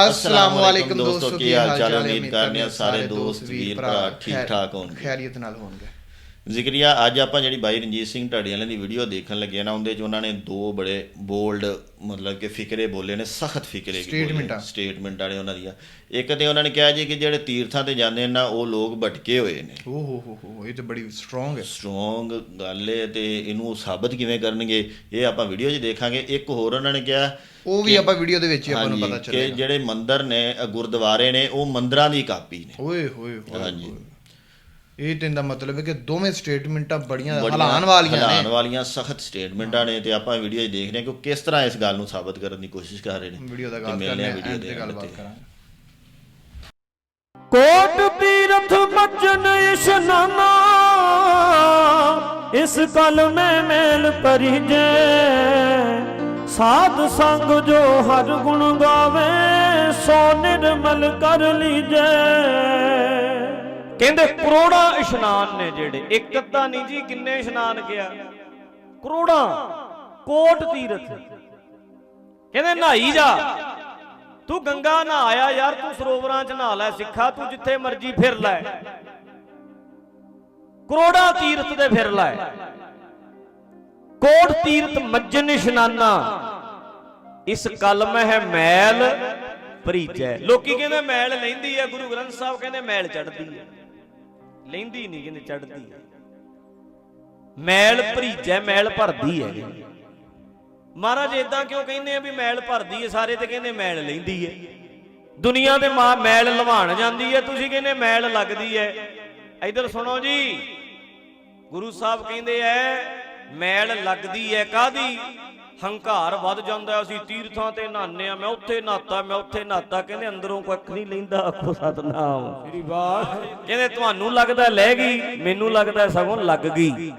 ਅਸਲਾਮ ਵਾਲੇਕਮ ਦੋਸਤੋ ਕੀ ਹਾਲ ਚਾਲ ਉਮੀਦ ਕਰਨੇ ਆ ਸਾਰੇ ਦੋਸਤ ਵੀਰ ਭਰਾ ਠੀਕ ਠਾਕ ਹੋਣਗੇ ਖੈਰੀਅਤ ਨਾਲ ਹੋਣਗੇ ਜ਼ਿਕਰੀਆ ਅੱਜ ਆਪਾਂ ਜਿਹੜੀ ਬਾਈ ਰਣਜੀਤ ਸਿੰਘ ਢਾਡੀ ਵਾਲਿਆਂ ਦੀ ਵੀਡੀਓ ਦੇਖਣ ਲੱਗੇ ਨਾ ਉਹਦੇ ਚ ਉਹਨਾਂ ਨੇ ਦੋ ਬੜੇ ਬੋਲਡ ਮਤਲਬ ਕਿ ਫਿਕਰੇ ਬੋਲੇ ਨੇ ਸਖਤ ਫਿਕਰੇ Statementਾਂ। ਸਟੇਟਮੈਂਟਾਂ ਨੇ ਉਹਨਾਂ ਦੀਆਂ। ਇੱਕ ਤੇ ਉਹਨਾਂ ਨੇ ਕਿਹਾ ਜੀ ਕਿ ਜਿਹੜੇ ਤੀਰਥਾਂ ਤੇ ਜਾਂਦੇ ਨੇ ਨਾ ਉਹ ਲੋਕ ਭਟਕੇ ਹੋਏ ਨੇ। ਓ ਹੋ ਹੋ ਹੋ ਇਹ ਤਾਂ ਬੜੀ ਸਟਰੋਂਗ ਹੈ। ਸਟਰੋਂਗ ਗੱਲ ਹੈ ਤੇ ਇਹਨੂੰ ਸਾਬਤ ਕਿਵੇਂ ਕਰਨਗੇ ਇਹ ਆਪਾਂ ਵੀਡੀਓ 'ਚ ਦੇਖਾਂਗੇ। ਇੱਕ ਹੋਰ ਉਹਨਾਂ ਨੇ ਕਿਹਾ ਉਹ ਵੀ ਆਪਾਂ ਵੀਡੀਓ ਦੇ ਵਿੱਚ ਹੀ ਆਪਾਂ ਨੂੰ ਪਤਾ ਕਿ ਚੱਲੇਗਾ। ਜਿਹੜੇ ਮੰਦਿਰ ਨੇ ਗੁਰਦੁਆਰੇ ਨੇ ਉਹ ਮੰਦਿਰਾਂ ਦੀ ਕਾਪੀ ਨੇ। ਓਏ ਹੋਏ ਹੋਏ ਹਾਂਜੀ। ਇਹ ਤੇ ਦਾ ਮਤਲਬ ਹੈ ਕਿ ਦੋਵੇਂ ਸਟੇਟਮੈਂਟਾਂ ਬੜੀਆਂ ਹਲਾਨ ਵਾਲੀਆਂ ਹਲਾਨ ਨੇ ਵਾਲੀਆਂ ਸਖਤ ਸਟੇਟਮੈਂਟਾਂ ਨੇ ਤੇ ਆਪਾਂ ਵੀਡੀਓ 'ਚ ਦੇਖ ਰਹੇ ਹਾਂ ਕਿ ਉਹ ਕਿਸ ਤਰ੍ਹਾਂ ਇਸ ਗੱਲ ਨੂੰ ਸਾਬਤ ਕਰਨ ਦੀ ਕੋਸ਼ਿਸ਼ ਕਰ ਰਹੇ ਨੇ ਵੀਡੀਓ ਦਾ ਗੱਲ ਕਰਨੇ ਹਾਂ ਆ ਵੀਡੀਓ ਦੇ ਗੱਲਬਾਤ। ਕਰਾਂਗੇ। ਕੋਟ ਤੀਰਥ ਮੱਜਨ ਇਸ਼ਨਾਨਾ ਇਸ ਕਲ ਮੈਂ ਮੇਲ ਪਰਿਜੈ ਸਾਧ ਸੰਗ ਜੋ ਹਰ ਗੁਣ ਗਾਵੇ ਸੋ ਨਿਰਮਲ ਕਰ ਲੀਜੈ। ਕਹਿੰਦੇ ਕਰੋੜਾਂ ਇਸ਼ਨਾਨ ਨੇ ਜਿਹੜੇ। ਇੱਕ ਅੱਧਾ ਨਹੀਂ ਜੀ, ਕਿੰਨੇ ਇਸ਼ਨਾਨ ਕਿਹਾ ਕਰੋੜਾਂ। ਕੋਟ ਤੀਰਥ। ਕਹਿੰਦੇ, ਨਹਾਈ ਜਾ। ਤੂੰ ਗੰਗਾ ਨਹਾ ਆਇਆ ਯਾਰ, ਤੂੰ ਸਰੋਵਰਾਂ 'ਚ ਨਹਾ ਲੈ, ਸਿੱਖਾ, ਤੂੰ ਜਿੱਥੇ ਮਰਜ਼ੀ ਫਿਰ ਲੈ। ਕਰੋੜਾਂ ਤੀਰਥ ਦੇ ਫਿਰ ਲੈ। ਕੋਟ ਤੀਰਥ ਮੱਜਨ ਇਸ਼ਨਾਨਾ। ਇਸ ਕਲਮ ਹੈ ਮੈਲ ਭਰੀਜੈ। ਲੋਕੀ ਕਹਿੰਦੇ, ਮੈਲ ਲੈਂਦੀ ਹੈ ਗੁਰੂ ਗ੍ਰੰਥ ਸਾਹਿਬ ਕਹਿੰਦੇ, ਮੈਲ ਚੜਦੀ ਹੈ ਲੈਂਦੀ ਨਹੀਂ ਕਹਿੰਦੇ ਚੜਦੀ ਹੈ ਮੈਲ ਭਰੀਜੈ, ਮੈਲ ਭਰਦੀ ਹੈ ਮਹਾਰਾਜ ਇਦਾਂ ਕਿਉਂ ਕਹਿੰਦੇ ਆ ਵੀ ਮੈਲ ਭਰਦੀ ਏ, ਸਾਰੇ ਤੇ ਕਹਿੰਦੇ ਮੈਲ ਲੈਂਦੀ ਹੈ ਦੁਨੀਆ ਦੇ ਮਾਂ ਮੈਲ ਲਵਾਣ ਜਾਂਦੀ ਹੈ ਤੁਸੀਂ ਕਹਿੰਦੇ ਮੈਲ ਲੱਗਦੀ ਹੈ ਇਧਰ ਸੁਣੋ ਜੀ, ਗੁਰੂ ਸਾਹਿਬ ਕਹਿੰਦੇ ਐ, ਮੈਲ ਲੱਗਦੀ ਏ ਕਾਦੀ ਹੰਕਾਰ ਵੱਧ ਜਾਂਦਾ ਅਸੀਂ ਤੀਰਥਾਂ ਤੇ ਨਹਾਉਂਦੇ ਆ ਮੈਂ ਉੱਥੇ ਨਹਾਤਾ ਮੈਂ ਉੱਥੇ ਨਹਾਤਾ ਕਹਿੰਦੇ ਅੰਦਰੋਂ ਕੱਖ ਨਹੀਂ ਲੈਂਦਾ ਆਖੋ ਸਤਨਾਮ। ਸ੍ਰੀ ਬਾਤ। ਕਹਿੰਦੇ ਤੁਹਾਨੂੰ ਲੱਗਦਾ ਲੈ ਗਈ ਮੈਨੂੰ ਲੱਗਦਾ ਸਗੋਂ ਲੱਗ ਗਈ।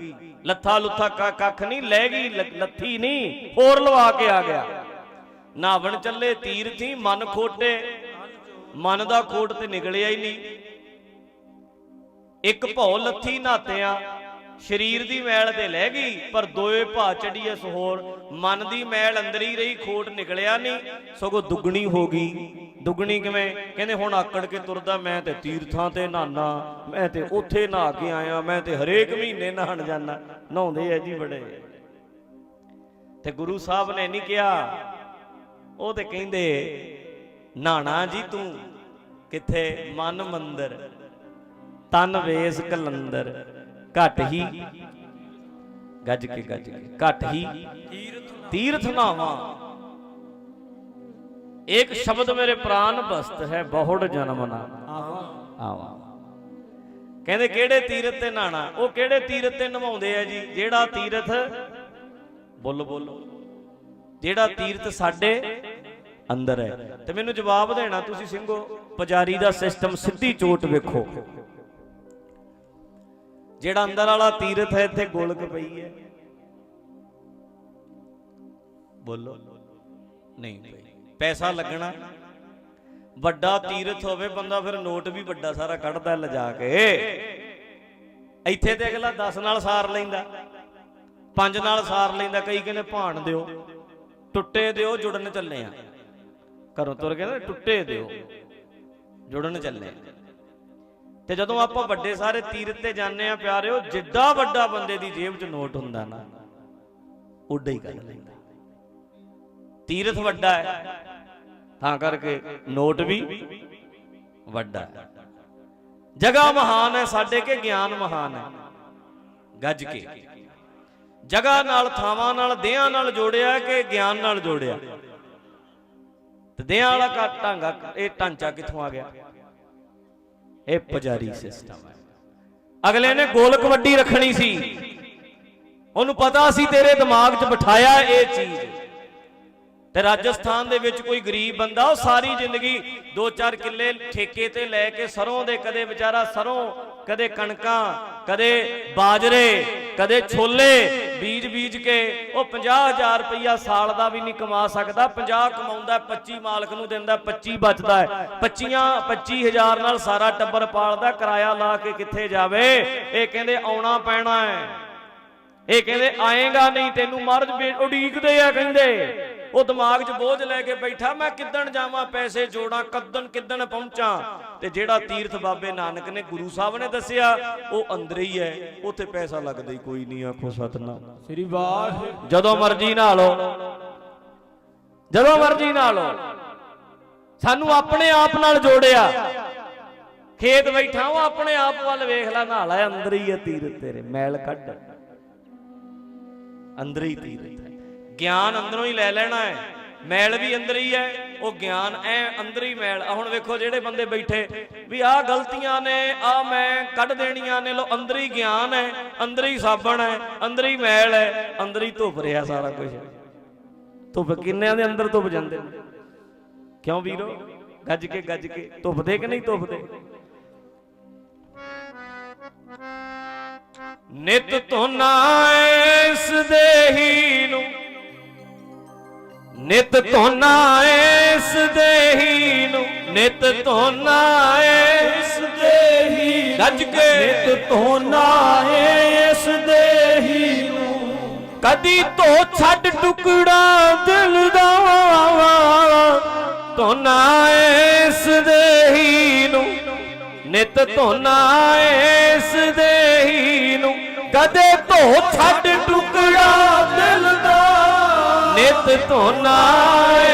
ਲੱਥਾ ਲੁੱਥਾ ਕ- ਕੱਖ ਨਹੀਂ ਲੈ ਗਈ ਲੱਥੀ ਨਹੀਂ ਹੋਰ ਲਵਾ ਕੇ ਆ ਗਿਆ। ਨਾਵਣ ਚੱਲੇ ਤੀਰਥੀ ਮਨ ਖੋਟੇ। ਮਨ ਦਾ ਖੋਟ ਤੇ ਨਿਕਲਿਆ ਹੀ ਨਹੀਂ। ਇੱਕ ਭੌ ਲੱਥੀ ਨਾਤਿਆਂ ਸਰੀਰ ਦੀ ਮੈਲ ਤੇ ਲੈ ਗਈ, ਪਰ ਦੋਏ ਭਾ ਚੜੀਏ ਸਹੋਰ ਮਨ ਦੀ ਮੈਲ ਅੰਦਰ ਹੀ ਰਹੀ, ਖੋਟ ਨਿਕਲਿਆ ਨਹੀਂ, ਸਗੋਂ ਦੁੱਗਣੀ ਹੋ ਗਈ। ਦੁੱਗਣੀ ਕਿਵੇਂ? ਕਹਿੰਦੇ ਹੁਣ ਆਕੜ ਕੇ ਤੁਰਦਾ, ਮੈਂ ਤੇ ਤੀਰਥਾਂ ਤੇ ਨਹਾਨਾ, ਮੈਂ ਤੇ ਉੱਥੇ ਨਹਾ ਕੇ ਆਇਆ, ਮੈਂ ਤੇ ਹਰੇਕ ਮਹੀਨੇ ਨਹਾਣ ਜਾਂਦਾ। ਨਹਾਉਂਦੇ ਐ ਜੀ ਬੜੇ। ਤੇ ਗੁਰੂ ਸਾਹਿਬ ਨੇ ਨਹੀਂ ਕਿਹਾ, ਉਹ ਤੇ ਕਹਿੰਦੇ, ਨਹਾਣਾ ਜੀ ਤੂੰ, ਕਿੱਥੇ? ਮਨ ਮੰਦਰ, ਤਨ ਵੇਸ ਕਲੰਦਰ। ਘਟ ਹੀ। ਗੱਜ ਕੇ ਗੱਜ ਕੇ। ਘਟ ਹੀ। ਤੀਰਥ ਨਾਵਾ। ਇੱਕ ਸ਼ਬਦ ਮੇਰੇ ਪ੍ਰਾਨ ਬਸਤ ਹੈ ਬਹੁੜ ਜਨਮ ਨਾ। ਆਵਾ। ਕਹਿੰਦੇ ਕਿਹੜੇ ਤੀਰਥ ਤੇ ਨਹਾਣਾ ਉਹ ਕਿਹੜੇ ਤੀਰਥ ਤੇ ਨਵਾਉਂਦੇ ਆ ਜੀ? ਜਿਹੜਾ ਤੀਰਥ ਬੋਲ ਬੋਲੋ। ਜਿਹੜਾ ਤੀਰਥ ਸਾਡੇ ਅੰਦਰ ਹੈ। ਤੇ ਮੈਨੂੰ ਜਵਾਬ ਦੇਣਾ ਤੁਸੀਂ ਸਿੰਘੋ ਪੁਜਾਰੀ ਦਾ ਸਿਸਟਮ ਸਿੱਧੀ ਚੋਟ ਵੇਖੋ। ਜਿਹੜਾ ਅੰਦਰ ਵਾਲਾ ਤੀਰਥ ਹੈ, ਇੱਥੇ ਗੋਲਕ ਪਈ ਹੈ। ਬੋਲੋ। ਨਹੀਂ ਪਈ। ਪੈਸਾ ਲੱਗਣਾ। ਵੱਡਾ ਤੀਰਥ ਹੋਵੇ, ਬੰਦਾ ਫਿਰ ਨੋਟ ਵੀ ਵੱਡਾ ਸਾਰਾ ਕੱਢਦਾ ਲਿਜਾ ਕੇ। ਇੱਥੇ ਤੇ ਅਗਲਾ 10 ਨਾਲ ਸਾਰ ਲੈਂਦਾ। ਪੰਜ ਨਾਲ ਸਾਰ ਲੈਂਦਾ, ਕਈ ਕਹਿੰਦੇ ਭਾਣ ਦਿਓ। ਟੁੱਟੇ ਦਿਓ, ਜੁੜਨ ਚੱਲੇ ਆ। ਘਰੋਂ ਤੁਰ ਕੇ ਟੁੱਟੇ ਦਿਓ। ਜੁੜਨ ਚੱਲੇ ਆ। ਤੇ ਜਦੋਂ ਆਪਾਂ ਵੱਡੇ ਸਾਰੇ ਤੀਰਥ ਤੇ ਜਾਂਦੇ ਆ ਪਿਆਰਿਓ, ਜਿੱਡਾ ਵੱਡਾ ਬੰਦੇ ਦੀ ਜੇਬ 'ਚ ਨੋਟ ਹੁੰਦਾ ਨਾ, ਉੱਡਾ ਹੀ ਕੱਢ ਲੈਂਦਾ। ਤੀਰਥ ਵੱਡਾ ਹੈ, ਤਾਂ ਕਰਕੇ ਨੋਟ ਵੀ ਵੱਡਾ ਹੈ। ਜਗ੍ਹਾ ਮਹਾਨ ਹੈ, ਸਾਡੇ ਕੇ ਗਿਆਨ ਮਹਾਨ ਹੈ, ਗੱਜ ਕੇ। ਜਗ੍ਹਾ ਨਾਲ, ਥਾਵਾਂ ਨਾਲ, ਦੇਹਾਂ ਨਾਲ ਜੋੜਿਆ ਕਿ ਗਿਆਨ ਨਾਲ ਜੋੜਿਆ? ਤੇ ਦੇਹਾਂ ਵਾਲਾ ਕਾ ਢਾਂਗਾ ਇਹ ਢਾਂਚਾ ਕਿੱਥੋਂ ਆ ਗਿਆ? ਇਹ ਪੁਜਾਰੀ ਸਿਸਟਮ ਹੈ। ਅਗਲੇ ਨੇ ਗੋਲ ਕਬੱਡੀ ਰੱਖਣੀ ਸੀ। ਉਹਨੂੰ ਪਤਾ ਸੀ ਤੇਰੇ ਦਿਮਾਗ 'ਚ ਬਿਠਾਇਆ ਇਹ ਚੀਜ਼। ਤੇ ਰਾਜਸਥਾਨ ਦੇ ਵਿੱਚ ਕੋਈ ਗਰੀਬ ਬੰਦਾ, ਉਹ ਸਾਰੀ ਜ਼ਿੰਦਗੀ 2-4 ਕਿੱਲੇ ਠੇਕੇ ਤੇ ਲੈ ਕੇ ਸਰੋਂ ਦੇ ਕਦੇ ਵਿਚਾਰਾ ਸਰੋਂ, ਕਦੇ ਕਣਕਾਂ, ਕਦੇ ਬਾਜਰੇ ਕਦੇ ਛੋਲੇ ਬੀਜ ਬੀਜ ਕੇ ਉਹ 50000 ਰੁਪਈਆ ਸਾਲ ਦਾ ਵੀ ਨਹੀਂ ਕਮਾ ਸਕਦਾ 50 ਕਮਾਉਂਦਾ 25 ਮਾਲਕ ਨੂੰ ਦਿੰਦਾ 25 ਬਚਦਾ ਹੈ। 25 25000 ਨਾਲ ਸਾਰਾ ਟੱਬਰ ਪਾਲਦਾ, ਕਿਰਾਇਆ ਲਾ ਕੇ ਕਿੱਥੇ ਜਾਵੇ? ਇਹ ਕਹਿੰਦੇ ਆਉਣਾ ਪੈਣਾ ਹੈ। ਇਹ ਕਹਿੰਦੇ ਆਏਗਾ ਨਹੀਂ, ਤੈਨੂੰ ਮਰਦ ਉਡੀਕਦੇ ਆ ਕਹਿੰਦੇ। ਉਹ ਦਿਮਾਗ 'ਚ ਬੋਝ ਲੈ ਕੇ ਬੈਠਾ ਮੈਂ ਕਿੱਦਣ ਜਾਵਾਂ ਪੈਸੇ ਜੋੜਾਂ ਕਦਨ ਕਿੱਦਣ ਪਹੁੰਚਾਂ? ਤੇ ਜਿਹੜਾ ਤੀਰਥ ਬਾਬੇ ਨਾਨਕ ਨੇ ਗੁਰੂ ਸਾਹਿਬ ਨੇ ਦੱਸਿਆ ਉਹ ਅੰਦਰ ਹੀ ਹੈ ਉੱਥੇ ਪੈਸਾ ਲੱਗਦਾ ਹੀ ਕੋਈ ਨਹੀਂ ਆਖੋ ਸਤਨਾਮ। ਸ੍ਰੀ ਵਾਹਿਗੁਰੂ। ਜਦੋਂ ਮਰਜ਼ੀ ਨਾ ਲਓ ਜਦੋਂ ਮਰਜ਼ੀ ਨਾ ਲਓ ਸਾਨੂੰ ਆਪਣੇ ਆਪ ਨਾਲ ਜੋੜਿਆ। ਖੇਤ ਬੈਠਾ ਉਹ ਆਪਣੇ ਆਪ ਵੱਲ ਵੇਖ ਲੈ ਨਾਲ ਅੰਦਰ ਹੀ ਹੈ ਤੀਰਥ ਤੇਰੇ ਮੈਲ ਕੱਢ। ਅੰਦਰ ਹੀ ਤੀਰਥ। ਹੈ ਗਿਆਨ ਅੰਦਰੋਂ ਹੀ ਲੈ ਲੈਣਾ ਹੈ। ਮੈਲ ਵੀ ਅੰਦਰ ਹੀ ਹੈ, ਉਹ ਗਿਆਨ ਐ ਅੰਦਰ ਹੀ ਮੈਲ। ਆ ਹੁਣ ਵੇਖੋ ਜਿਹੜੇ ਬੰਦੇ ਬੈਠੇ, ਵੀ ਆਹ ਗਲਤੀਆਂ ਨੇ ਆ ਮੈਂ ਕੱਢ ਦੇਣੀਆਂ ਨੇ ਲੋ ਅੰਦਰ ਹੀ ਗਿਆਨ ਹੈ, ਅੰਦਰ ਹੀ ਸਾਬਣ ਹੈ, ਅੰਦਰ ਹੀ ਮੈਲ ਹੈ, ਅੰਦਰ ਹੀ ਧੁੱਪ ਰਿਹਾ ਸਾਰਾ ਕੁਝ ਧੁੱਪ ਕਿੰਨਿਆਂ ਦੇ ਅੰਦਰ ਧੁੱਪ ਜਾਂਦੇ ਨੇ? ਕਿਉਂ ਵੀਰੋ? ਗੱਜ ਕੇ ਗੱਜ ਕੇ। ਧੁੱਪਦੇ ਕਿ ਨਹੀਂ ਧੁੱਪਦੇ ਨਿਤ ਧੋਨਾ ਇਸ ਦੇਹੀ ਨੂੰ। ਨਿਤ ਧੋਨਾ ਇਸ ਦੇਹੀ ਨੂੰ ਨਿਤ ਧੋਨਾ ਇਸ ਦੇਹੀ ਗੱਜ ਕੇ। ਨਿਤ ਧੋਨਾ ਇਸ ਦੇਹੀ ਨੂੰ। ਕਦੀ ਧੋ ਛੱਡ ਟੁਕੜਾ ਦਿਲ ਦਾ। ਧੋਨਾ ਇਸ ਦੇਹੀ ਨੂੰ ਨਿਤ ਧੋਨਾ ਇਸ ਦੇਹੀ ਨੂੰ। ਕਦੇ ਧੋ ਛੱਡ ਟੁਕੜਾ ਦਿਲ ਦਾ। ਨਿਤ ਧੋਨਾ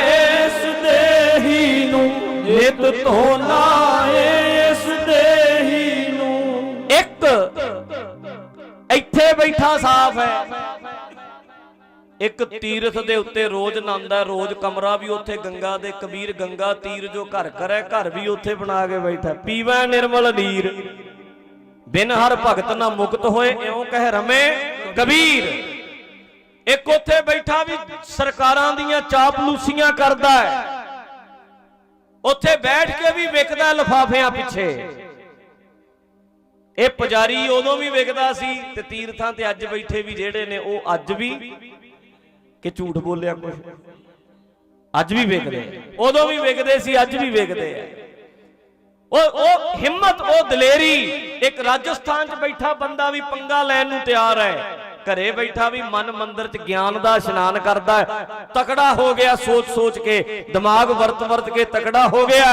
ਇਸ ਦੇਹੀ ਨੂੰ। ਨਿਤ ਧੋਨਾ ਇਸ ਦੇਹੀ ਨੂੰ। ਇੱਕ ਇੱਥੇ ਬੈਠਾ ਸਾਫ਼ ਹੈ। ਇੱਕ ਤੀਰਥ ਦੇ ਉੱਤੇ ਰੋਜ਼ ਨੰਦਾ ਰੋਜ਼ ਕਮਰਾ ਵੀ ਉੱਥੇ ਗੰਗਾ ਦੇ ਕਬੀਰ ਗੰਗਾ ਤੀਰ ਜੋ ਘਰ ਕਰੇ ਘਰ ਵੀ ਉੱਥੇ ਬਣਾ ਕੇ ਬੈਠਾ। ਪੀਵੈ ਨਿਰਮਲ ਨੀਰ। ਬਿਨ ਹਰ ਭਗਤ ਨਾ ਮੁਕਤ ਹੋਏ ਇਉਂ ਕਹਿ ਰਮੇ ਕਬੀਰ। ਇੱਕ ਉੱਥੇ ਬੈਠਾ ਵੀ ਸਰਕਾਰਾਂ ਦੀਆਂ ਚਾਪਲੂਸੀਆਂ ਕਰਦਾ ਹੈ। ਉੱਥੇ ਬੈਠ ਕੇ ਵੀ ਵਿਕਦਾ ਲਫਾਫਿਆਂ ਪਿੱਛੇ। ਇਹ ਪੁਜਾਰੀ ਉਦੋਂ ਵੀ ਵਿਕਦਾ ਸੀ ਤੇ ਤੀਰਥਾਂ ਤੇ ਅੱਜ ਬੈਠੇ ਵੀ ਜਿਹੜੇ ਨੇ ਉਹ ਅੱਜ ਵੀ ਕਿ ਝੂਠ ਬੋਲਿਆ ਕੁਝ ਅੱਜ ਵੀ ਵੇਖਦੇ ਉਦੋਂ ਵੀ ਵੇਖਦੇ ਸੀ, ਅੱਜ ਵੀ ਵੇਖਦੇ ਆ। ਉਹ ਉਹ ਹਿੰਮਤ, ਉਹ ਦਲੇਰੀ। ਇੱਕ ਰਾਜਸਥਾਨ 'ਚ ਬੈਠਾ ਬੰਦਾ ਵੀ ਪੰਗਾ ਲੈਣ ਨੂੰ ਤਿਆਰ ਹੈ। ਘਰੇ ਬੈਠਾ ਵੀ ਮਨ ਮੰਦਰ 'ਚ ਗਿਆਨ ਦਾ ਇਸ਼ਨਾਨ ਕਰਦਾ ਹੈ। ਤਕੜਾ ਹੋ ਗਿਆ ਸੋਚ ਸੋਚ ਕੇ ਦਿਮਾਗ ਵਰਤ ਵਰਤ ਕੇ ਤਕੜਾ ਹੋ ਗਿਆ।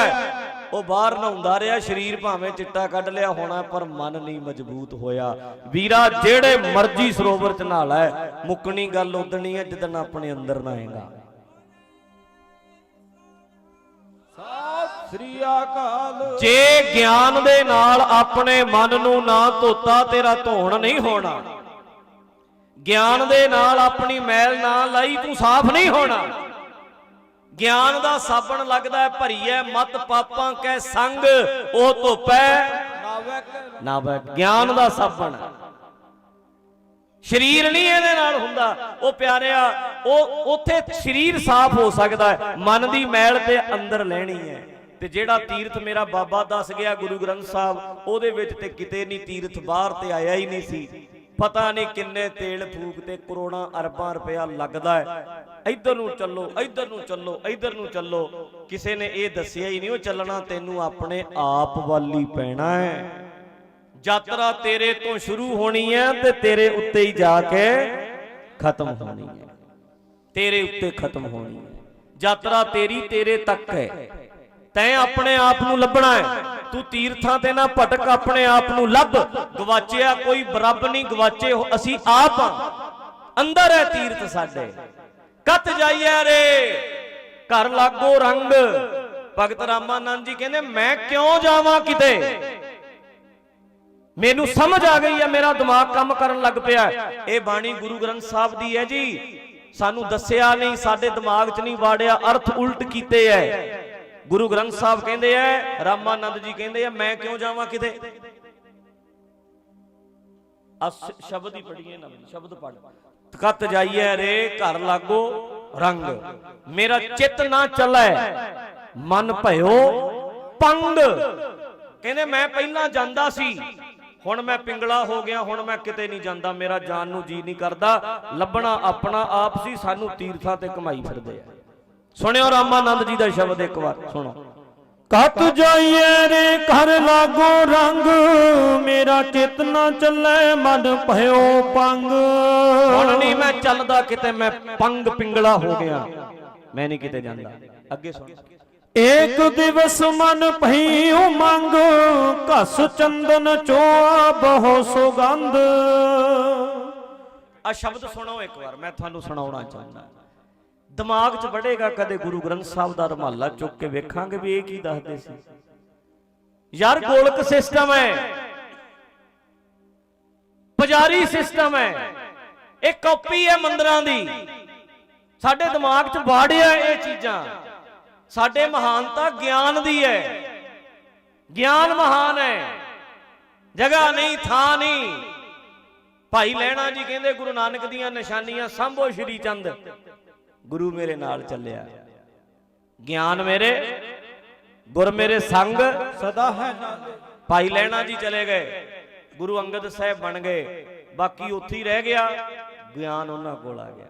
ਉਹ ਬਾਹਰ ਨਹਾਉਂਦਾ ਰਿਹਾ ਸਰੀਰ ਭਾਵੇਂ ਚਿੱਟਾ ਕੱਢ ਲਿਆ ਹੋਣਾ ਪਰ ਮਨ ਨਹੀਂ ਮਜ਼ਬੂਤ ਹੋਇਆ। ਵੀਰਾ ਜਿਹੜੇ ਮਰਜ਼ੀ ਸਰੋਵਰ 'ਚ ਨਹਾ ਲੈ ਮੁੱਕਣੀ ਗੱਲ ਉਦਣੀ ਹੈ ਜਦੋਂ ਆਪਣੇ ਅੰਦਰ ਨਹਾਏਗਾ। ਸ੍ਰੀ ਅਕਾਲ। ਜੇ ਗਿਆਨ ਦੇ ਨਾਲ ਆਪਣੇ ਮਨ ਨੂੰ ਨਾ ਧੋਤਾ ਤੇਰਾ ਧੋਣ ਨਹੀਂ ਹੋਣਾ। ਗਿਆਨ ਦੇ ਨਾਲ ਆਪਣੀ ਮੈਲ ਨਾ ਲਾਈ, ਤੂੰ ਸਾਫ਼ ਨਹੀਂ ਹੋਣਾ। ਗਿਆਨ ਦਾ ਸਾਬਣ ਲੱਗਦਾ ਹੈ, ਭਰੀਐ, ਮਤ ਪਾਪਾਂ ਕੈ ਸੰਗ, ਉਹ ਧੋਪੈ ਨਾਵਕ, ਗਿਆਨ ਦਾ ਸਾਬਣ। ਸਰੀਰ ਨਹੀਂ ਇਹਦੇ ਨਾਲ ਹੁੰਦਾ। ਉਹ ਪਿਆਰਿਆ, ਉਹ ਉੱਥੇ ਸਰੀਰ ਸਾਫ਼ ਹੋ ਸਕਦਾ ਹੈ। ਮਨ ਦੀ ਮੈਲ ਤੇ ਅੰਦਰ ਲੈਣੀ ਹੈ। ਤੇ ਜਿਹੜਾ ਤੀਰਥ ਮੇਰਾ ਬਾਬਾ ਦੱਸ ਗਿਆ ਗੁਰੂ ਗ੍ਰੰਥ ਸਾਹਿਬ, ਉਹਦੇ ਵਿੱਚ ਤੇ ਕਿਤੇ ਨਹੀਂ ਤੀਰਥ ਬਾਹਰ ਤੇ ਆਇਆ ਹੀ ਨਹੀਂ ਸੀ। ਪਤਾ ਨਹੀਂ ਕਿੰਨੇ ਤੇਲ ਫੂਕ ਤੇ ਕਰੋੜਾਂ ਅਰਬਾਂ ਰੁਪਇਆ ਲੱਗਦਾ ਹੈ। ਇੱਧਰ ਨੂੰ ਚੱਲੋ, ਇੱਧਰ ਨੂੰ ਚੱਲੋ, ਇੱਧਰ ਨੂੰ ਚੱਲੋ। ਕਿਸੇ ਨੇ ਇਹ ਦੱਸਿਆ ਹੀ ਨਹੀਂ, ਉਹ ਚੱਲਣਾ ਤੈਨੂੰ ਆਪਣੇ ਆਪ ਵੱਲ ਪੈਣਾ ਹੈ। ਯਾਤਰਾ ਤੇਰੇ ਤੋਂ ਸ਼ੁਰੂ ਹੋਣੀ ਹੈ ਤੇ ਤੇਰੇ ਉੱਤੇ ਹੀ ਜਾ ਕੇ ਖਤਮ ਹੋਣੀ ਹੈ। ਤੇਰੇ ਉੱਤੇ ਖਤਮ ਹੋਣੀ ਹੈ। ਯਾਤਰਾ ਤੇਰੀ ਤੇਰੇ ਤੱਕ ਹੈ। ਤੈਂ ਆਪਣੇ ਆਪ ਨੂੰ ਲੱਭਣਾ ਹੈ। ਤੂੰ ਤੀਰਥਾਂ ਤੇ ਨਾ ਭਟਕ, ਆਪਣੇ ਆਪ ਨੂੰ ਲੱਭ। ਗਵਾਚਿਆ ਕੋਈ ਬਰੱਬ ਨਹੀਂ, ਗਵਾਚੇ ਅਸੀਂ ਆਪ ਅੰਦਰ ਹੈ ਤੀਰਥ ਸਾਡੇ। ਕੱਤ ਜਾਈਏ ਰੇ ਘਰ ਲਾਗੋ ਰੰਗ। ਭਗਤ ਰਾਮਾਨੰਦ ਜੀ ਕਹਿੰਦੇ, ਮੈਂ ਕਿਉਂ ਜਾਵਾਂ ਕਿਤੇ? ਮੈਨੂੰ ਸਮਝ ਆ ਗਈ ਹੈ, ਮੇਰਾ ਦਿਮਾਗ ਕੰਮ ਕਰਨ ਲੱਗ ਪਿਆ ਇਹ ਬਾਣੀ ਗੁਰੂ ਗ੍ਰੰਥ ਸਾਹਿਬ ਦੀ ਹੈ ਜੀ। ਸਾਨੂੰ ਦੱਸਿਆ ਨਹੀਂ, ਸਾਡੇ ਦਿਮਾਗ 'ਚ ਨਹੀਂ ਵਾੜਿਆ, ਅਰਥ ਉਲਟ ਕੀਤੇ ਐ ਗੁਰੂ ਗ੍ਰੰਥ ਸਾਹਿਬ ਕਹਿੰਦੇ ਐ ਰਾਮਾਨੰਦ ਜੀ ਕਹਿੰਦੇ ਐ ਮੈਂ ਕਿਉਂ ਜਾਵਾਂ ਕਿਤੇ? ਆ ਸ਼ਬਦ ਹੀ ਪੜੀਏ ਨਾ ਸ਼ਬਦ ਪੜ ਤਕਤ ਜਾਈਏ ਰੇ, ਘਰ ਲਾਗੋ ਰੰਗ। ਮੇਰਾ ਚਿੱਤ ਨਾ ਚੱਲੈ, ਮਨ ਭਇਓ ਪੰਗ। ਕਹਿੰਦੇ ਮੈਂ ਪਹਿਲਾਂ ਜਾਂਦਾ ਸੀ, ਹੁਣ ਮੈਂ ਪਿੰਗਲਾ ਹੋ ਗਿਆ, ਹੁਣ ਮੈਂ ਕਿਤੇ ਨਹੀਂ ਜਾਂਦਾ, ਮੇਰਾ ਜਾਨ ਨੂੰ ਜੀ ਨਹੀਂ ਕਰਦਾ। ਲੱਭਣਾ ਆਪਣਾ ਆਪ ਸੀ, ਸਾਨੂੰ ਤੀਰਥਾਂ ਤੇ ਕਮਾਈ ਫਿਰਦੇ ਆ। ਸੁਣਿਓ ਰਾਮਾਨੰਦ ਜੀ ਦਾ ਸ਼ਬਦ ਇੱਕ ਵਾਰ ਸੁਣੋ। ਕਤ ਜਾਈਏ ਰੇ ਘਰ ਲਾਗੋ ਰੰਗ ਮੇਰਾ ਚਿਤ ਨਾ ਚੱਲੇ ਮਨ ਭਇਓ ਪੰਗ। ਹੁਣ ਨਹੀਂ ਮੈਂ ਚੱਲਦਾ ਕਿਤੇ ਮੈਂ ਪੰਗ ਪਿੰਗਲਾ ਹੋ ਗਿਆ। ਮੈਂ ਨਹੀਂ ਕਿਤੇ ਜਾਂਦਾ। ਅੱਗੇ ਸੁਣ। ਏਕ ਦਿਵਸ ਮਨ ਭਈ ਉਮੰਗ ਘਸ ਚੰਦਨ ਚੋਆ ਬਹੁ ਸੁਗੰਧ। ਆ ਸ਼ਬਦ ਸੁਣੋ ਇੱਕ ਵਾਰ ਮੈਂ ਤੁਹਾਨੂੰ ਸੁਣਾਉਣਾ ਚਾਹੁੰਦਾ। ਦਿਮਾਗ 'ਚ ਵੜੇਗਾ ਕਦੇ ਗੁਰੂ ਗ੍ਰੰਥ ਸਾਹਿਬ ਦਾ ਰਮਾਲਾ ਚੁੱਕ ਕੇ ਵੇਖਾਂਗੇ ਵੀ ਇਹ ਕੀ ਦੱਸਦੇ ਸੀ। ਯਾਰ ਗੋਲਕ ਸਿਸਟਮ ਹੈ। ਪੁਜਾਰੀ ਸਿਸਟਮ ਹੈ। ਇਹ ਕਾਪੀ ਹੈ ਮੰਦਰਾਂ ਦੀ। ਸਾਡੇ ਦਿਮਾਗ 'ਚ ਵਾੜਿਆ ਇਹ ਚੀਜ਼ਾਂ। ਸਾਡੇ ਮਹਾਨਤਾ ਗਿਆਨ ਦੀ ਹੈ। ਗਿਆਨ ਮਹਾਨ ਹੈ। ਜਗ੍ਹਾ ਨਹੀਂ, ਥਾਂ ਨਹੀਂ। ਭਾਈ ਲੈਣਾ ਜੀ ਕਹਿੰਦੇ, ਗੁਰੂ ਨਾਨਕ ਦੀਆਂ ਨਿਸ਼ਾਨੀਆਂ ਸੰਭੋ ਸ਼੍ਰੀ ਚੰਦ। ਗੁਰੂ ਮੇਰੇ ਨਾਲ ਚੱਲਿਆ। ਗਿਆਨ ਮੇਰੇ, ਗੁਰ ਮੇਰੇ ਸੰਗ ਸਦਾ ਹੈ ਨਾਲੇ। ਭਾਈ ਲੈਣਾ ਜੀ ਚਲੇ ਗਏ, ਗੁਰੂ ਅੰਗਦ ਸਾਹਿਬ ਬਣ ਗਏ। ਬਾਕੀ ਉੱਥੇ ਹੀ ਰਹਿ ਗਿਆ, ਗਿਆਨ ਉਹਨਾਂ ਕੋਲ ਆ ਗਿਆ।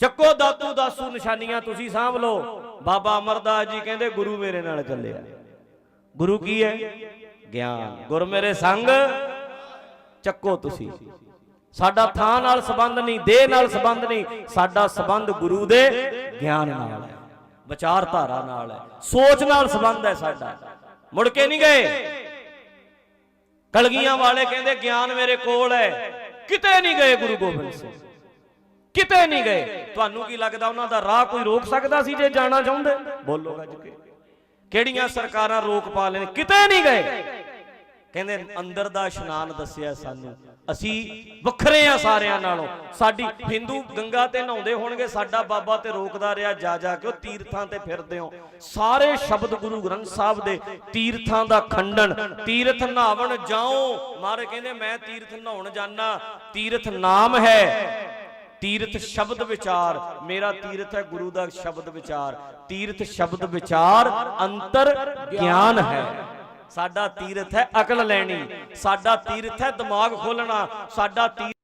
ਚੱਕੋ ਦਾਤੂ ਦਾਸੂ ਨਿਸ਼ਾਨੀਆਂ ਤੁਸੀਂ ਸਾਂਭ ਲਓ। ਬਾਬਾ ਅਮਰਦਾਸ ਜੀ ਕਹਿੰਦੇ ਗੁਰੂ ਮੇਰੇ ਨਾਲ ਚੱਲਿਆ। ਗੁਰੂ ਕੀ ਹੈ? ਗਿਆਨ। ਗੁਰ ਮੇਰੇ ਸੰਗ, ਚੱਕੋ ਤੁਸੀਂ। ਸਾਡਾ ਥਾਂ ਨਾਲ ਸੰਬੰਧ ਨਹੀਂ ਦੇਹ ਨਾਲ ਸੰਬੰਧ ਨਹੀਂ ਸਾਡਾ ਸੰਬੰਧ ਗੁਰੂ ਦੇ ਗਿਆਨ ਨਾਲ ਹੈ। ਵਿਚਾਰਧਾਰਾ ਨਾਲ ਹੈ। ਸੋਚ ਨਾਲ ਸੰਬੰਧ ਹੈ ਸਾਡਾ। ਮੁੜ ਕੇ ਨਹੀਂ ਗਏ। ਕਲਗੀਆਂ ਵਾਲੇ ਕਹਿੰਦੇ ਗਿਆਨ ਮੇਰੇ ਕੋਲ ਹੈ। ਕਿਤੇ ਨਹੀਂ ਗਏ ਗੁਰੂ ਗੋਬਿੰਦ ਸਿੰਘ। ਕਿਤੇ ਨਹੀਂ ਗਏ। ਤੁਹਾਨੂੰ ਕੀ ਲੱਗਦਾ ਉਹਨਾਂ ਦਾ ਰਾਹ ਕੋਈ ਰੋਕ ਸਕਦਾ ਸੀ ਜੇ ਜਾਣਾ ਚਾਹੁੰਦੇ? ਬੋਲੋ ਗੱਜ ਕੇ। ਕਿਹੜੀਆਂ ਸਰਕਾਰਾਂ ਰੋਕ ਪਾ ਲੈਣ? ਕਿਤੇ ਨਹੀਂ ਗਏ। ਕਹਿੰਦੇ ਅੰਦਰ ਦਾ ਇਸ਼ਨਾਨ ਦੱਸਿਆ ਸਾਨੂੰ। ਅਸੀਂ ਵੱਖਰੇ ਆ ਸਾਰਿਆਂ ਨਾਲੋਂ। ਸਾਡੀ ਹਿੰਦੂ ਗੰਗਾ ਤੇ ਨਹਾਉਂਦੇ ਹੋਣਗੇ, ਸਾਡਾ ਬਾਬਾ ਤੇ ਰੋਕਦਾ ਰਿਹਾ, ਜਾ ਜਾ ਕੇ ਉਹ ਤੀਰਥਾਂ ਤੇ ਫਿਰਦੇ ਹੋ। ਸਾਰੇ ਸ਼ਬਦ ਗੁਰੂ ਗ੍ਰੰਥ ਸਾਹਿਬ ਦੇ ਤੀਰਥਾਂ ਦਾ ਖੰਡਨ, ਤੀਰਥ ਨਹਾਵਣ ਜਾਓ। ਮਾਰੇ ਕਹਿੰਦੇ, ਮੈਂ ਤੀਰਥ ਨਹਾਉਣ ਜਾਣਾ ਤੀਰਥ ਨਾਮ ਹੈ। ਤੀਰਥ ਸ਼ਬਦ ਵਿਚਾਰ, ਮੇਰਾ ਤੀਰਥ ਹੈ ਗੁਰੂ ਦਾ ਸ਼ਬਦ ਵਿਚਾਰ। ਤੀਰਥ ਸ਼ਬਦ ਵਿਚਾਰ ਅੰਤਰ ਗਿਆਨ ਹੈ। ਸਾਡਾ ਤੀਰਥ ਹੈ ਅਕਲ ਲੈਣੀ ਸਾਡਾ ਤੀਰਥ ਹੈ ਦਿਮਾਗ ਖੋਲਣਾ ਸਾਡਾ ਤੀਰਥ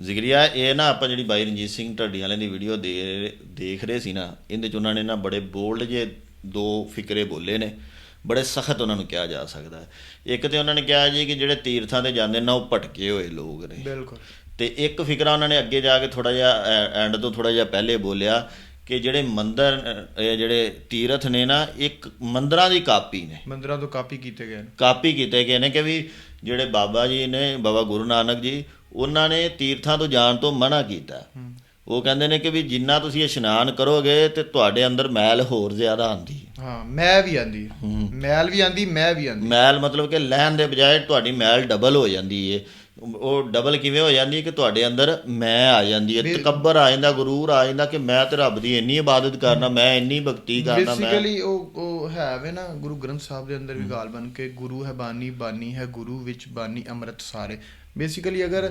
ਜ਼ਿਕਰੀਆ ਇਹ ਨਾ ਆਪਾਂ ਜਿਹੜੀ ਬਾਈ ਰਣਜੀਤ ਸਿੰਘ ਢੱਡੀ ਵਾਲਿਆਂ ਦੀ ਵੀਡੀਓ ਦੇ ਦੇਖ ਰਹੇ ਸੀ ਨਾ ਇਹਦੇ ਚ ਉਹਨਾਂ ਨੇ ਨਾ ਬੜੇ ਬੋਲਡ ਜੇ ਦੋ ਫਿਕਰੇ ਬੋਲੇ ਨੇ ਬੜੇ ਸਖਤ ਉਹਨਾਂ ਨੂੰ ਕਿਹਾ ਜਾ ਸਕਦਾ ਹੈ। ਇੱਕ ਤੇ ਉਹਨਾਂ ਨੇ ਕਿਹਾ ਜੀ ਕਿ ਜਿਹੜੇ ਤੀਰਥਾਂ ਤੇ ਜਾਂਦੇ ਨੇ ਉਹ ਭਟਕੇ ਹੋਏ ਲੋਕ ਨੇ। ਬਿਲਕੁਲ। ਤੇ ਇੱਕ ਫਿਕਰਾ ਉਹਨਾਂ ਨੇ ਅੱਗੇ ਜਾ ਕੇ ਥੋੜਾ ਜਿਹਾ ਐਂਡ ਤੋਂ ਥੋੜਾ ਜਿਹਾ ਪਹਿਲੇ ਬੋਲਿਆ ਕਿ ਜਿਹੜੇ ਮੰਦਰ ਜਿਹੜੇ ਤੀਰਥ ਨੇ ਨਾ ਇੱਕ ਮੰਦਰਾਂ ਦੀ ਕਾਪੀ ਨੇ। ਮੰਦਰਾਂ ਤੋਂ ਕਾਪੀ ਕੀਤੇ ਗਏ ਨੇ। ਕਾਪੀ ਕੀਤੇ ਗਏ ਨੇ ਕਿ ਵੀ ਜਿਹੜੇ ਬਾਬਾ ਜੀ ਨੇ ਬਾਬਾ ਗੁਰੂ ਨਾਨਕ ਜੀ ਉਹਨਾਂ ਨੇ ਤੀਰਥਾਂ ਤੋਂ ਜਾਣ ਤੋਂ ਮਨਾ ਕੀਤਾ। ਉਹ ਕਹਿੰਦੇ ਨੇ ਕਿ ਵੀ ਜਿੰਨਾ ਤੁਸੀਂ ਇਸ਼ਨਾਨ ਕਰੋਗੇ ਤੇ ਤੁਹਾਡੇ ਅੰਦਰ ਮੈਲ ਹੋਰ ਜ਼ਿਆਦਾ ਆਂਦੀ ਹੈ। ਹਾਂ ਮੈਂ ਵੀ ਆਂਦੀ ਮੈਲ ਵੀ ਆਂਦੀ ਮੈਂ ਵੀ ਆਂਦੀ ਮੈਲ ਮਤਲਬ ਕਿ ਲੈਣ ਦੇ ਬਜਾਏ ਤੁਹਾਡੀ ਮੈਲ ਡਬਲ ਹੋ ਜਾਂਦੀ ਏ ਉਹ ਡਬਲ ਕਿਵੇਂ ਹੋ ਜਾਂਦੀ ਹੈ ਕਿ ਤੁਹਾਡੇ ਅੰਦਰ ਮੈਂ ਆ ਜਾਂਦੀ ਹੈ ਤਕੱਬਰ ਆ ਜਾਂਦਾ ਗਰੂਰ ਆ ਜਾਂਦਾ ਕਿ ਮੈਂ ਤੇ ਰੱਬ ਦੀ ਇੰਨੀ ਇਬਾਦਤ ਕਰਨਾ ਮੈਂ ਇੰਨੀ ਭਗਤੀ ਕਰਨਾ ਮੈਂ ਬੇਸਿਕਲੀ ਉਹ ਉਹ ਹੈ ਵੇ ਨਾ ਗੁਰੂ ਗ੍ਰੰਥ ਸਾਹਿਬ ਦੇ ਅੰਦਰ ਵੀ ਗਾਲ ਬਣ ਕੇ ਗੁਰੂ ਹੈ ਬਾਣੀ ਬਾਣੀ ਹੈ ਗੁਰੂ ਵਿੱਚ ਬਾਣੀ ਅੰਮ੍ਰਿਤ ਸਾਰੇ। ਬੇਸਿਕਲੀ ਅਗਰ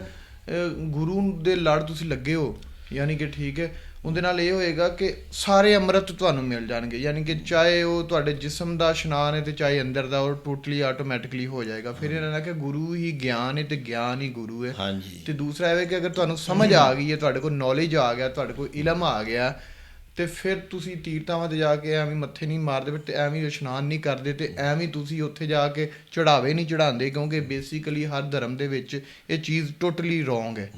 ਗੁਰੂ ਦੇ ਲੜ ਤੁਸੀਂ ਲੱਗੇ ਹੋ ਯਾਨੀ ਕਿ ਠੀਕ ਹੈ ਉਹਦੇ ਨਾਲ ਇਹ ਹੋਏਗਾ ਕਿ ਸਾਰੇ ਅੰਮ੍ਰਿਤ ਤੁਹਾਨੂੰ ਮਿਲ ਜਾਣਗੇ ਯਾਨੀ ਕਿ ਚਾਹੇ ਉਹ ਤੁਹਾਡੇ ਜਿਸਮ ਦਾ ਇਸ਼ਨਾਨ ਹੈ ਤੇ ਚਾਹੇ ਅੰਦਰ ਦਾ ਉਹ ਟੋਟਲੀ ਆਟੋਮੈਟਿਕਲੀ ਹੋ ਜਾਏਗਾ। ਫਿਰ ਇਹਨਾਂ ਨੇ ਕਿ ਗੁਰੂ ਹੀ ਗਿਆਨ ਹੈ ਤੇ ਗਿਆਨ ਹੀ ਗੁਰੂ ਹੈ। ਹਾਂਜੀ। ਤੇ ਦੂਸਰਾ ਇਹ ਹੈ ਕਿ ਅਗਰ ਤੁਹਾਨੂੰ ਸਮਝ ਆ ਗਈ ਹੈ ਤੁਹਾਡੇ ਕੋਲ ਨੌਲੇਜ ਆ ਗਿਆ ਤੁਹਾਡੇ ਕੋਲ ਇਲਮ ਆ ਗਿਆ ਤੇ ਫਿਰ ਤੁਸੀਂ ਤੀਰਥਾਵਾਂ ਤੇ ਜਾ ਕੇ ਐਵੇਂ ਮੱਥੇ ਨਹੀਂ ਮਾਰਦੇ ਤੇ ਐਵੇਂ ਇਸ਼ਨਾਨ ਨਹੀਂ ਕਰਦੇ ਤੇ ਐਵੇਂ ਤੁਸੀਂ ਉੱਥੇ ਜਾ ਕੇ ਚੜਾਵੇ ਨਹੀਂ ਚੜਾਉਂਦੇ ਕਿਉਂਕਿ ਬੇਸਿਕਲੀ ਹਰ ਧਰਮ ਦੇ ਵਿੱਚ ਇਹ ਚੀਜ਼ ਟੋਟਲੀ ਰੋਂਗ ਹੈ।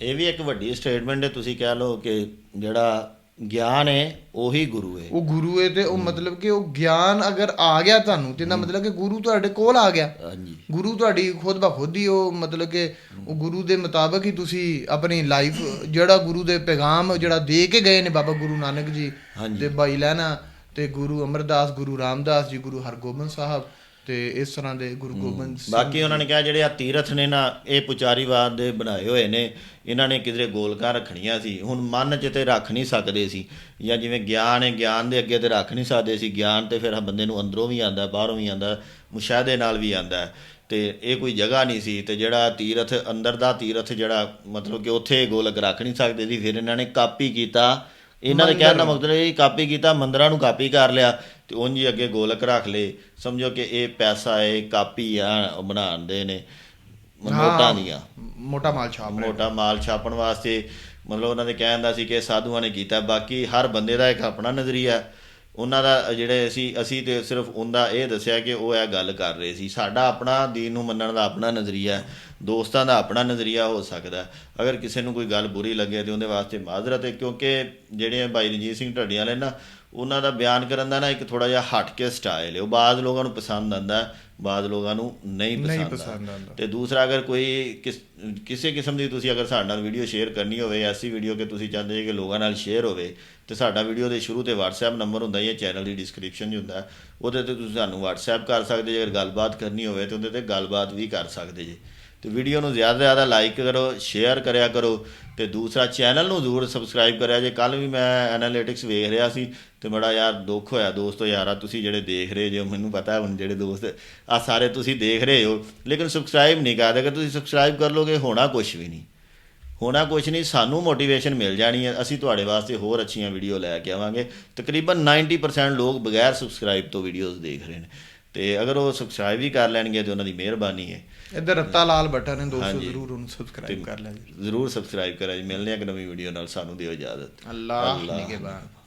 ਇਹ ਵੀ ਇੱਕ ਵੱਡੀ ਸਟੇਟਮੈਂਟ ਹੈ, ਤੁਸੀਂ ਕਹਿ ਲਓ ਕਿ ਜਿਹੜਾ ਗਿਆਨ ਹੈ ਉਹੀ ਗੁਰੂ ਹੈ ਉਹ ਗੁਰੂ ਹੈ ਤੇ ਉਹ ਮਤਲਬ ਕਿ ਉਹ ਗਿਆਨ ਅਗਰ ਆ ਗਿਆ ਤੁਹਾਨੂੰ ਤੇ ਇਹਦਾ ਮਤਲਬ ਕਿ ਗੁਰੂ ਤੁਹਾਡੇ ਕੋਲ ਆ ਗਿਆ ਹਾਂਜੀ ਗੁਰੂ ਤੁਹਾਡੀ ਖੁਦ ਬਾ ਖੁਦ ਹੀ ਉਹ ਮਤਲਬ ਕਿ ਉਹ ਗੁਰੂ ਦੇ ਮੁਤਾਬਕ ਹੀ ਤੁਸੀਂ ਆਪਣੀ ਲਾਈਫ ਜਿਹੜਾ ਗੁਰੂ ਦੇ ਪੈਗਾਮ ਜਿਹੜਾ ਦੇ ਕੇ ਗਏ ਨੇ ਬਾਬਾ ਗੁਰੂ ਨਾਨਕ ਜੀ। ਤੇ ਬਾਈ ਲੈਣਾ ਤੇ ਗੁਰੂ ਅਮਰਦਾਸ ਗੁਰੂ ਰਾਮਦਾਸ ਜੀ ਗੁਰੂ ਹਰਗੋਬਿੰਦ ਸਾਹਿਬ ਤੇ ਇਸ ਤਰ੍ਹਾਂ ਦੇ ਗੁਰੂ ਗੋਬਿੰਦ ਸਿੰਘ ਬਾਕੀ ਉਹਨਾਂ ਨੇ ਕਿਹਾ ਜਿਹੜੇ ਆ ਤੀਰਥ ਨੇ ਨਾ ਇਹ ਪੁਚਾਰੀਵਾਦ ਦੇ ਬਣਾਏ ਹੋਏ ਨੇ। ਇਹਨਾਂ ਨੇ ਕਿਧਰੇ ਗੋਲਕਾਂ ਰੱਖਣੀਆਂ ਸੀ। ਹੁਣ ਮਨ 'ਚ ਤੇ ਰੱਖ ਨਹੀਂ ਸਕਦੇ ਸੀ। ਜਾਂ ਜਿਵੇਂ ਗਿਆਨ ਹੈ ਗਿਆਨ ਦੇ ਅੱਗੇ ਤੇ ਰੱਖ ਨਹੀਂ ਸਕਦੇ ਸੀ। ਗਿਆਨ ਤੇ ਫਿਰ ਬੰਦੇ ਨੂੰ ਅੰਦਰੋਂ ਵੀ ਆਂਦਾ ਬਾਹਰੋਂ ਵੀ ਆਂਦਾ ਮੁਸ਼ਾਹਦੇ ਨਾਲ ਵੀ ਆਂਦਾ ਤੇ ਇਹ ਕੋਈ ਜਗ੍ਹਾ ਨਹੀਂ ਸੀ। ਤੇ ਜਿਹੜਾ ਤੀਰਥ ਅੰਦਰ ਦਾ ਤੀਰਥ ਜਿਹੜਾ ਮਤਲਬ ਕਿ ਉੱਥੇ ਗੋਲਕ ਰੱਖ ਨਹੀਂ ਸਕਦੇ ਸੀ। ਫਿਰ ਇਹਨਾਂ ਨੇ ਕਾਪੀ ਕੀਤਾ। ਇਹਨਾਂ ਦੇ ਕਹਿਣ ਦਾ ਮਤਲਬ ਇਹ ਕਾਪੀ ਕੀਤਾ ਮੰਦਰਾਂ ਨੂੰ ਕਾਪੀ ਕਰ ਲਿਆ। ਤੇ ਉਂਝ ਹੀ ਅੱਗੇ ਗੋਲਕ ਰੱਖ ਲਏ। ਸਮਝੋ ਕਿ ਇਹ ਪੈਸਾ ਹੈ ਕਾਪੀ ਆ ਬਣਾਉਂਦੇ ਨੇ। ਨੋਟਾਂ ਦੀਆਂ। ਮੋਟਾ ਮਾਲ ਛਾਪ ਮੋਟਾ ਮਾਲ ਛਾਪਣ ਵਾਸਤੇ ਮਤਲਬ ਉਹਨਾਂ ਦੇ ਕਹਿਣ ਦਾ ਸੀ ਕਿ ਸਾਧੂਆਂ ਨੇ ਕੀਤਾ। ਬਾਕੀ ਹਰ ਬੰਦੇ ਦਾ ਇੱਕ ਆਪਣਾ ਨਜ਼ਰੀਆ। ਉਹਨਾਂ ਦਾ ਜਿਹੜੇ ਅਸੀਂ ਅਸੀਂ ਤੇ ਸਿਰਫ ਉਹਦਾ ਇਹ ਦੱਸਿਆ ਕਿ ਉਹ ਇਹ ਗੱਲ ਕਰ ਰਹੇ ਸੀ। ਸਾਡਾ ਆਪਣਾ ਦੀਨ ਨੂੰ ਮੰਨਣ ਦਾ ਆਪਣਾ ਨਜ਼ਰੀਆ। ਦੋਸਤਾਂ ਦਾ ਆਪਣਾ ਨਜ਼ਰੀਆ ਹੋ ਸਕਦਾ। ਅਗਰ ਕਿਸੇ ਨੂੰ ਕੋਈ ਗੱਲ ਬੁਰੀ ਲੱਗੇ ਤੇ ਉਹਦੇ ਵਾਸਤੇ ਮਾਜ਼ਰਤ ਹੈ। ਕਿਉਂਕਿ ਜਿਹੜੇ ਬਾਈ ਰਣਜੀਤ ਸਿੰਘ ਢੱਡੀਆਂ ਵਾਲੇ ਨਾ ਉਹਨਾਂ ਦਾ ਬਿਆਨ ਕਰਨ ਦਾ ਨਾ ਇੱਕ ਥੋੜਾ ਜਿਹਾ ਹਟ ਕੇ ਸਟਾਈਲ ਹੈ ਉਹ ਬਾਜ਼ ਲੋਕਾਂ ਨੂੰ ਪਸੰਦ ਆਂਦਾ ਹੈ ਬਾਜ਼ ਲੋਕਾਂ ਨੂੰ ਨਹੀਂ ਪਸੰਦ ਆਉਂਦਾ। ਤੇ ਦੂਸਰਾ ਅਗਰ ਕੋਈ ਕਿਸ ਕਿਸੇ ਕਿਸਮ ਦੀ ਤੁਸੀਂ ਅਗਰ ਸਾਡੇ ਨਾਲ ਵੀਡੀਓ ਸ਼ੇਅਰ ਕਰਨੀ ਹੋਵੇ ਐਸੀ ਵੀਡੀਓ ਕਿ ਤੁਸੀਂ ਚਾਹੁੰਦੇ ਜੇ ਕਿ ਲੋਕਾਂ ਨਾਲ ਸ਼ੇਅਰ ਹੋਵੇ ਤੇ ਸਾਡਾ ਵੀਡੀਓ ਦੇ ਸ਼ੁਰੂ ਤੇ WhatsApp ਨੰਬਰ ਹੁੰਦਾ ਹੈ ਚੈਨਲ ਦੀ ਡਿਸਕ੍ਰਿਪਸ਼ਨ 'ਚ ਹੁੰਦਾ ਹੈ। ਉਹਦੇ ਤੇ ਤੁਸੀਂ ਸਾਨੂੰ WhatsApp ਕਰ ਸਕਦੇ ਜੇ ਅਗਰ ਗੱਲਬਾਤ ਕਰਨੀ ਹੋਵੇ ਤੇ ਉਹਦੇ ਤੇ ਗੱਲਬਾਤ ਵੀ ਕਰ ਸਕਦੇ ਜੇ ਤੇ ਵੀਡੀਓ ਨੂੰ ਜ਼ਿਆਦਾ ਤੋਂ ਜ਼ਿਆਦਾ ਲਾਈਕ ਕਰੋ ਸ਼ੇਅਰ ਕਰਿਆ ਕਰੋ ਤੇ ਦੂਸਰਾ ਚੈਨਲ ਨੂੰ ਜ਼ਰੂਰ ਸਬਸਕ੍ਰਾਈਬ ਕਰਿਆ। ਜੇ ਕੱਲ ਵੀ ਮੈਂ ਐਨਾਲਿਟਿਕਸ ਵੇਖ ਰਿਹਾ ਸੀ ਤੇ ਬੜਾ ਯਾਰ ਦੁੱਖ ਹੋਇਆ ਦੋਸਤੋ, ਯਾਰਾ ਤੁਸੀਂ ਜਿਹੜੇ ਦੇਖ ਰਹੇ ਜੋ, ਮੈਨੂੰ ਪਤਾ ਹੁਣ ਜਿਹੜੇ ਦੋਸਤ ਆ ਸਾਰੇ ਤੁਸੀਂ ਦੇਖ ਰਹੇ ਹੋ, ਲੇਕਿਨ ਸਬਸਕ੍ਰਾਈਬ ਨਹੀਂ ਕਰਦੇ। ਅਗਰ ਤੁਸੀਂ ਸਬਸਕ੍ਰਾਈਬ ਕਰ ਲੋਗੇ, ਹੋਣਾ ਕੁਝ ਵੀ ਨਹੀਂ। ਹੋਣਾ ਕੁਝ ਨਹੀਂ, ਸਾਨੂੰ ਮੋਟੀਵੇਸ਼ਨ ਮਿਲ ਜਾਣੀ ਹੈ। ਅਸੀਂ ਤੁਹਾਡੇ ਵਾਸਤੇ ਹੋਰ ਅੱਛੀਆਂ ਵੀਡੀਓ ਲੈ ਕੇ ਆਵਾਂਗੇ। ਤਕਰੀਬਨ 90% ਲੋਕ ਬਗੈਰ ਸਬਸਕ੍ਰਾਈਬ ਤੋਂ ਵੀਡੀਓਜ਼ ਦੇਖ ਰਹੇ ਨੇ। ਤੇ ਅਗਰ ਉਹ ਸਬਸਕ੍ਰਾਈਬ ਵੀ ਕਰ ਲੈਣਗੇ ਤੇ ਉਹਨਾਂ ਦੀ ਮਿਹਰਬਾਨੀ ਹੈ। ਇੱਧਰ ਰੱਤਾ ਲਾਲ ਬਟਨ ਹੈ ਦੋਸਤੋ। ਜ਼ਰੂਰ ਉਹਨੂੰ ਸਬਸਕ੍ਰਾਈਬ ਕਰ ਜੀ। ਜ਼ਰੂਰ ਸਬਸਕ੍ਰਾਈਬ ਕਰਿਆ ਜੀ। ਮਿਲਦੇ ਹਾਂ ਇੱਕ ਨਵੀਂ ਵੀਡੀਓ ਨਾਲ। ਸਾਨੂੰ ਦਿਓ ਇਜਾਜ਼ਤ। ਅੱਲਾਹ ਅੱਲਾਹ। ਨਿਗਹਿਬਾਨ।